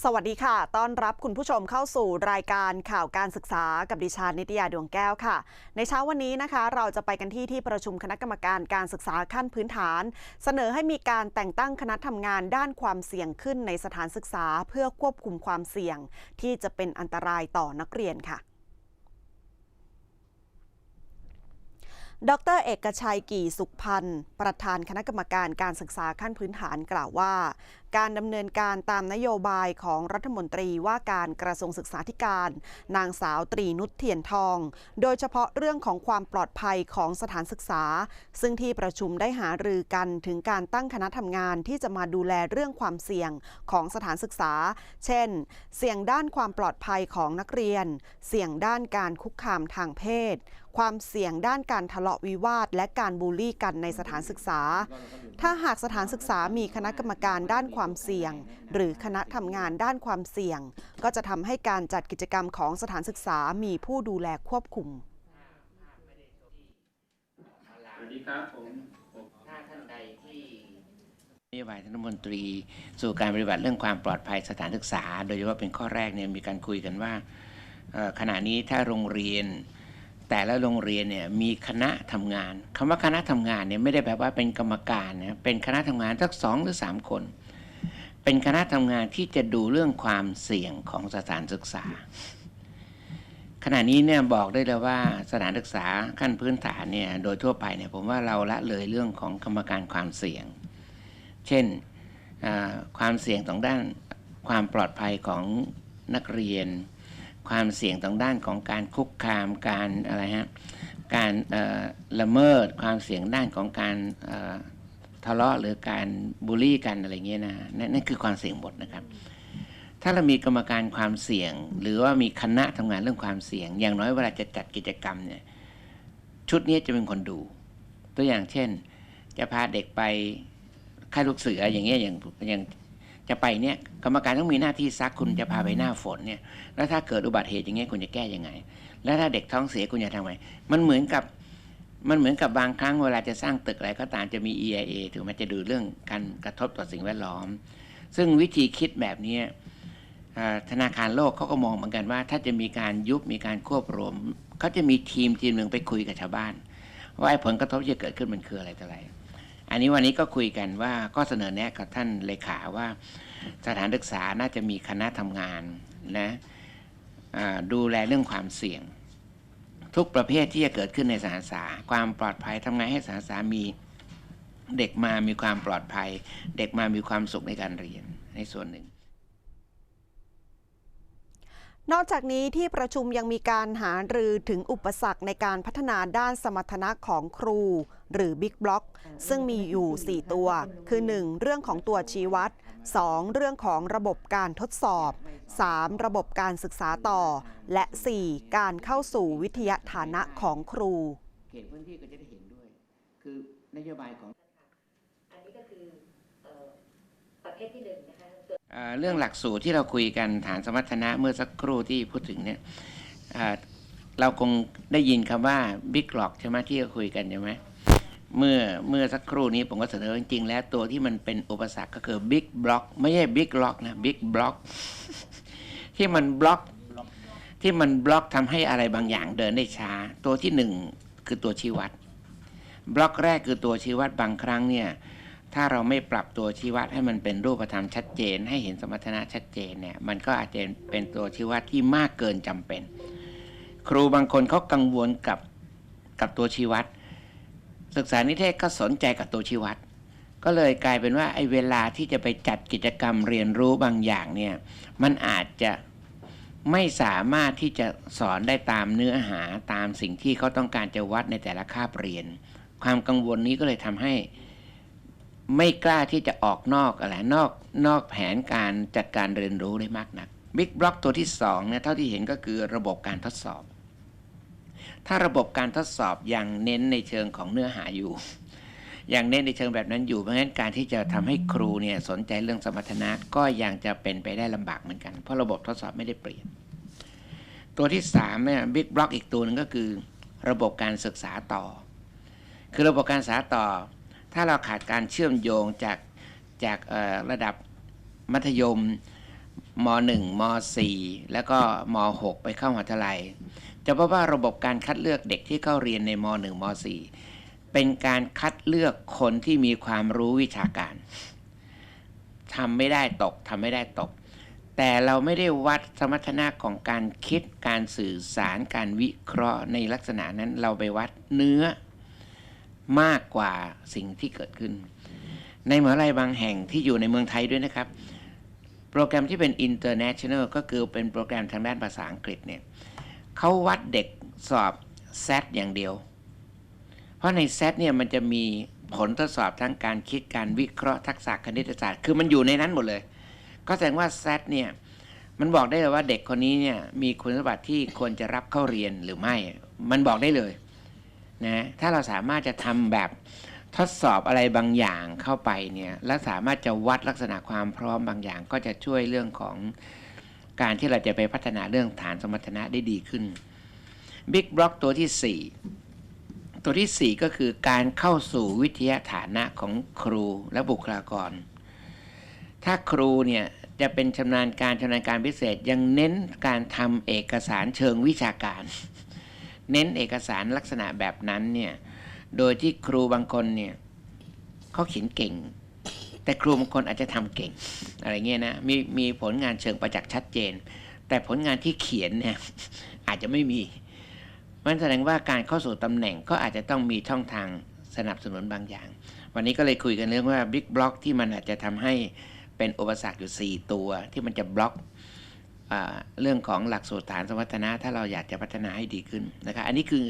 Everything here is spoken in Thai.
สวัสดีค่ะ ต้อนรับคุณผู้ชมเข้าสู่รายการข่าวการศึกษากับดิฉันนิตยาดวงแก้วค่ะ ในเช้าวันนี้นะคะ เราจะไปกันที่ที่ประชุมคณะกรรมการการศึกษาขั้นพื้นฐาน เสนอให้มีการแต่งตั้งคณะทำงานด้านความเสี่ยงขึ้นในสถานศึกษา เพื่อควบคุมความเสี่ยง ที่จะเป็นอันตรายต่อนักเรียนค่ะดรเอกชัยกี่สุขพันธ์ ประธานคณะกรรมการการศึกษาขั้นพื้นฐานกล่าวว่า การดำเนินการตามนโยบายของรัฐมนตรีว่าการกระทรวงศึกษาธิการ นางสาวตรีนุชเทียนทอง โดยเฉพาะเรื่องของความปลอดภัยของสถานศึกษา ซึ่งที่ประชุมได้หารือกันถึงการตั้งคณะทำงานที่จะมาดูแลเรื่องความเสี่ยงของสถานศึกษา เช่น เสี่ยงด้านความปลอดภัยของนักเรียน เสี่ยงด้านการคุกคามทางเพศ ความเสี่ยงด้านการทะเลาะวิวาท และการบูลลี่กันในสถานศึกษา ถ้าหากสถานศึกษามีคณะกรรมการด้านความความเสี่ยง หรือคณะทำงานด้านความเสี่ยง ก็จะทำให้การจัดกิจกรรมของสถานศึกษามีผู้ดูแลควบคุมสวัสดีครับผมถ้าท่านใดที่นโยบายท่านรัฐมนตรี สู่การปฏิบัติเรื่องความปลอดภัยสถานศึกษา โดยเฉพาะเป็นข้อแรกเนี่ยมีการคุยกันว่าขณะนี้ถ้าโรงเรียนแต่ละโรงเรียนเนี่ยมีคณะทำงานคำว่าคณะทำงานเนี่ยไม่ได้แปลว่าเป็นกรรมการนะเป็นคณะทำงานสักสองหรือสามคน เป็นคณะทำงานที่จะดูเรื่องความเสี่ยงของสถานศึกษา ขณะนี้เนี่ยบอกได้เลยว่าสถานศึกษาขั้นพื้นฐานเนี่ยโดยทั่วไปเนี่ยผมว่าเราละเลยเรื่องของกรรมการความเสี่ยง เช่นความเสี่ยงตรงด้านความปลอดภัยของนักเรียน ความเสี่ยงตรงด้านของการคุกคามการอะไรฮะการเอ่อละเมิดความเสี่ยงด้านของการเอ่อ ทะเลาะหรือการบูลลี่กันอะไรเงี้ยนะนั่นนั่นคือความเสี่ยงหมดนะครับ ถ้าเรามีกรรมการความเสี่ยง หรือว่ามีคณะทำงานเรื่องความเสี่ยง อย่างน้อยเวลาจะจัดกิจกรรมเนี่ยชุดนี้จะเป็นคนดู ตัวอย่างเช่น จะพาเด็กไปค่ายลูกเสืออย่างเงี้ยอย่างอย่างจะไปเนี่ยกรรมการต้องมีหน้าที่ซักคุณจะพาไปหน้าฝนเนี่ยแล้วถ้าเกิดอุบัติเหตุอย่างเงี้ยคุณจะแก้ยังไง แล้วถ้าเด็กท้องเสียคุณจะทำไงมันเหมือนกับ มันเหมือนกับบางครั้งเวลาจะสร้างตึกอะไรก็ตามจะมี EIA ถึงมันจะดูเรื่องการกระทบต่อสิ่งแวดล้อม ซึ่งวิธีคิดแบบนี้ธนาคารโลกเขาก็มองเหมือนกันว่า ถ้าจะมีการยุบมีการควบรวมเขาจะมีทีมทีมหนึ่งไปคุยกับชาวบ้าน ว่าผลกระทบที่จะเกิดขึ้นมันคืออะไรต่ออะไร อันนี้วันนี้ก็คุยกันว่าก็เสนอแนะกับท่านเลขาว่า สถานศึกษาน่าจะมีคณะทำงานนะดูแลเรื่องความเสี่ยง ทุกประเภทที่จะเกิดขึ้นในสถานศึกษาความปลอดภัยทำไงให้สถานศึกษามีเด็กมามีความปลอดภัย เด็กมามีความสุขในการเรียนในส่วนหนึ่งนอกจากนี้ที่ประชุมยังมีการหารือถึงอุปสรรคในการพัฒนาด้านสมรรถนะของครู หรือ Big Block ซึ่งมีอยู่ 4 ตัว คือ 1. เรื่องของตัวชี้วัด 2. เรื่องของระบบการทดสอบ 3. ระบบการศึกษาต่อ และ 4. การเข้าสู่วิทยาฐานะของครูเขตพื้นที่ก็จะได้เห็นด้วย คือนโยบายของอันนี้ก็คือเอ่อประเภทที่หนึ่งนะคะส่วนเอ่อเรื่องหลักสูตรที่เราคุยกันฐานสมรรถนะเมื่อสักครู่ที่พูดถึงเนี่ยเอ่อเราคงได้ยินคำว่าบิ๊กหลอกใช่ไหมที่เราคุยกันใช่ไหม เมื่อเมื่อสักครู่นี้ผมก็เสนอจริงๆ แล้วตัวที่มันเป็นอุปสรรคก็คือบิ๊กบล็อกไม่ใช่บิ๊กล็อกนะบิ๊กบล็อกที่มันบล็อกที่มันบล็อกทำให้อะไรบางอย่างเดินได้ช้า ตัวที่หนึ่งคือตัวชี้วัด บล็อกแรกคือตัวชี้วัดบางครั้งเนี่ยถ้าเราไม่ปรับตัวชี้วัดให้มันเป็นรูปธรรมชัดเจน ให้เห็นสมรรถนะชัดเจนเนี่ยมันก็อาจจะเป็นตัวชี้วัดที่มากเกินจำเป็น ครูบางคนเขากังวลกับกับตัวชี้วัด ศึกษานิเทศก็สนใจกับตัวชี้วัดก็เลยกลายเป็นว่าไอ้เวลาที่จะไปจัดกิจกรรมเรียนรู้บางอย่างเนี่ยมันอาจจะไม่สามารถที่จะสอนได้ตามเนื้อหาตามสิ่งที่เขาต้องการจะวัดในแต่ละคาบเรียน ความกังวลนี้ก็เลยทำให้ไม่กล้าที่จะออกนอกอะไรนอกนอกแผนการจัดการเรียนรู้ได้มากนักบิ๊กบล็อกตัวที่สองเนี่ยเท่าที่เห็นก็คือระบบการทดสอบ ถ้าระบบการทดสอบยังเน้นในเชิงของเนื้อหาอยู่ยังเน้นในเชิงแบบนั้นอยู่เพราะฉะนั้นการที่จะทำให้ครูเนี่ยสนใจเรื่องสมรรถนะก็ยังจะเป็นไปได้ลำบากเหมือนกัน เพราะระบบทดสอบไม่ได้เปลี่ยน ตัวที่สามเนี่ยบิ๊กบล็อกอีกตัวหนึงก็คือ ระบบการศึกษาต่อ คือระบบการศึกษาต่อ ถ้าเราขาดการเชื่อมโยงจากจากระดับมัธยมม .1 ม .4 แล้วก็ม .6 ไปเข้ามหาวิทยาลัย จะพบว่าระบบการคัดเลือกเด็กที่เข้าเรียนในม .1 ม .4 เป็นการคัดเลือกคนที่มีความรู้วิชาการทำไม่ได้ตกทำไม่ได้ตก แต่เราไม่ได้วัดสมรรถนะของการคิดการสื่อสารการวิเคราะห์ในลักษณะนั้นเราไปวัดเนื้อมากกว่าสิ่งที่เกิดขึ้น ในมหาลัยบางแห่งที่อยู่ในเมืองไทยด้วยนะครับ โปรแกรมที่เป็น international ก็คือเป็นโปรแกรมทางด้านภาษาอังกฤษเนี่ย เขาวัดเด็กสอบ SAT อย่างเดียว เพราะใน SAT เนี่ยมันจะมีผลทดสอบทั้งการคิดการวิเคราะห์ทักษะคณิตศาสตร์ คือมันอยู่ในนั้นหมดเลย ก็แสดงว่า SAT เนี่ยมันบอกได้เลยว่าเด็กคนนี้เนี่ยมีคุณสมบัติที่ควรจะรับเข้าเรียนหรือไม่ มันบอกได้เลยนะถ้าเราสามารถจะทำแบบทดสอบอะไรบางอย่างเข้าไปเนี่ยและสามารถจะวัดลักษณะความพร้อมบางอย่าง ก็จะช่วยเรื่องของ การที่เราจะไปพัฒนาเรื่องฐานสมรรถนะได้ดีขึ้น Big Block ตัวที่ 4 ตัวทีสี่ 4 ก็คือการเข้าสู่วิทยาฐานะของครูและบุคลากร ถ้าครูเนี่ยจะเป็นชำนาญการชำนาญการพิเศษยังเน้นการทำเอกสารเชิงวิชาการ เน้นเอกสารลักษณะแบบนั้นเนี่ยโดยที่ครูบางคนเนี่ยเขาเขียนเก่ง แต่ครูบางคนอาจจะทำเก่งอะไรเงี้ยนะมีมีผลงานเชิงประจักษ์ชัดเจน แต่ผลงานที่เขียนเนี่ยอาจจะไม่มี มันแสดงว่าการเข้าสู่ตำแหน่งก็อาจจะต้องมีช่องทางสนับสนุนบางอย่าง วันนี้ก็เลยคุยกันเรื่องว่าบิ๊กบล็อกที่มันอาจจะทำให้เป็นอุปสรรคอยู่ 4 ตัว ที่มันจะบล็อกเรื่องของหลักสูตรฐานสมรรถนะ ถ้าเราอยากจะพัฒนาให้ดีขึ้นนะครับอันนี้คือ